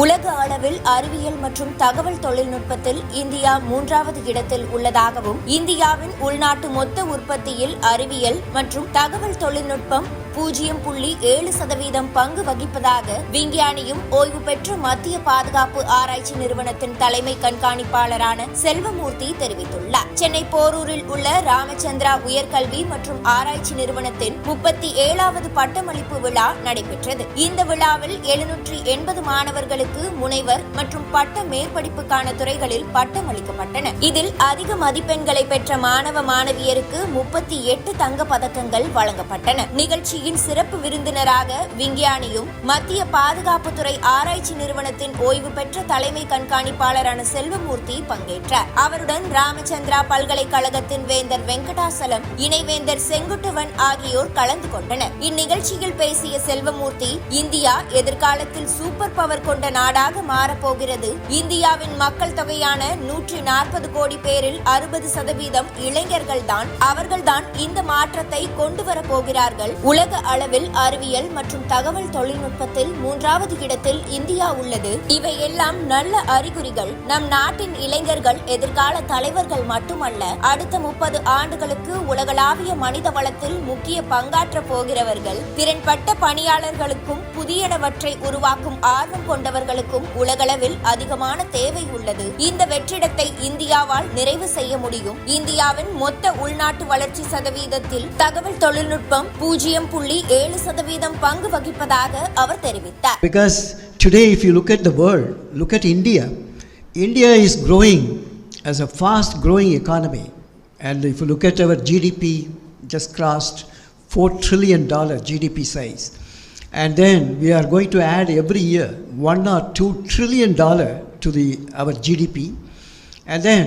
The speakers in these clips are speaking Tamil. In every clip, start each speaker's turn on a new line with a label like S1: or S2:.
S1: உலக அளவில் அறிவியல் மற்றும் தகவல் தொழில்நுட்பத்தில் இந்தியா மூன்றாவது இடத்தில் உள்ளதாகவும் இந்தியாவின் உள்நாட்டு மொத்த உற்பத்தியில் அறிவியல் மற்றும் தகவல் தொழில்நுட்பம் பூஜ்ஜியம் புள்ளி ஏழு சதவீதம் பங்கு வகிப்பதாக விஞ்ஞானியும் ஓய்வு பெற்ற மத்திய பாதுகாப்பு ஆராய்ச்சி நிறுவனத்தின் தலைமை கண்காணிப்பாளரான செல்வமூர்த்தி தெரிவித்துள்ளார். சென்னை போரூரில் உள்ள ராமச்சந்திரா உயர்கல்வி மற்றும் ஆராய்ச்சி நிறுவனத்தின் முப்பத்தி ஏழாவது பட்டமளிப்பு விழா நடைபெற்றது. இந்த விழாவில் எழுநூற்றி எண்பது மாணவர்களுக்கு முனைவர் மற்றும் பட்ட மேற்படிப்புக்கான துறைகளில் பட்டம் அளிக்கப்பட்டன இதில் அதிக மதிப்பெண்களை பெற்ற மாணவ மாணவியருக்கு முப்பத்தி எட்டு தங்க பதக்கங்கள் வழங்கப்பட்டன. நிகழ்ச்சி நிகழ்ச்சியின் சிறப்பு விருந்தினராக விஞ்ஞானியும் மத்திய பாதுகாப்புத்துறை ஆராய்ச்சி நிறுவனத்தின் ஓய்வு பெற்ற தலைமை கண்காணிப்பாளரான செல்வமூர்த்தி பங்கேற்றார். அவருடன் ராமச்சந்திரா பல்கலைக்கழகத்தின் வேந்தர் வெங்கடாசலம் இணைவேந்தர் செங்குட்டுவன் ஆகியோர் கலந்து கொண்டனர். இந்நிகழ்ச்சியில் பேசிய செல்வமூர்த்தி இந்தியா எதிர்காலத்தில் சூப்பர் பவர் கொண்ட நாடாக மாறப்போகிறது. இந்தியாவின் மக்கள் தொகையான நூற்றி நாற்பது கோடி பேரில் அறுபது சதவீதம் இளைஞர்கள்தான் அவர்கள்தான் இந்த மாற்றத்தை கொண்டு வரப்போகிறார்கள் உலக உலக அளவில் அறிவியல் மற்றும் தகவல் தொழில்நுட்பத்தில் மூன்றாவது இடத்தில் இந்தியா உள்ளது. இவை எல்லாம் நல்ல அறிகுறிகள். நம் நாட்டின் இளைஞர்கள் எதிர்கால தலைவர்கள் மட்டுமல்ல அடுத்த முப்பது ஆண்டுகளுக்கு உலகளாவிய மனித வளத்தில் முக்கிய பங்காற்ற போகிறவர்கள். திறன்பட்ட பணியாளர்களுக்கும் புதியனவற்றை உருவாக்கும் ஆர்வம் கொண்டவர்களுக்கும் உலகளவில் அதிகமான தேவை உள்ளது. இந்த வெற்றிடத்தை இந்தியாவால் நிறைவு செய்ய முடியும். இந்தியாவின் மொத்த உள்நாட்டு வளர்ச்சி சதவீதத்தில் தகவல் தொழில்நுட்பம் பூஜ்ஜியம் புள்ளி ஏழு சதவீதம் பங்கு வகிப்பதாக அவர் தெரிவித்தார்
S2: Because today, if you look at the world, look at India. India is growing as a fast growing economy. And if you look at our GDP, just crossed $4 trillion GDP size. And then we are going to add every year one or two trillion dollar to the our GDP. And then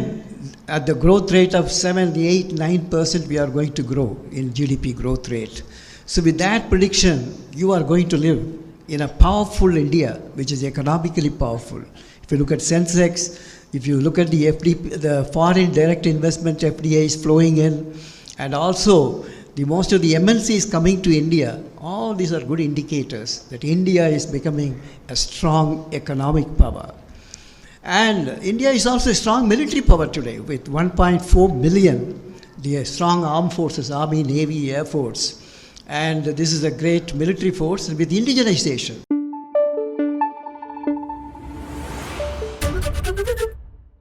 S2: at the growth rate of 7, 8, 9% we are going to grow in GDP growth rate. So with that prediction, you are going to live in a powerful India, which is economically powerful. If you look at Sensex, if you look at the FD, the foreign direct investment FDI FDIs flowing in, and also the most of the MNCs coming to India, all these are good indicators that India is becoming a strong economic power. And India is also a strong military power today with 1.4 million, the strong armed forces, Army, Navy, Air Force. And this is a great military force with indigenization.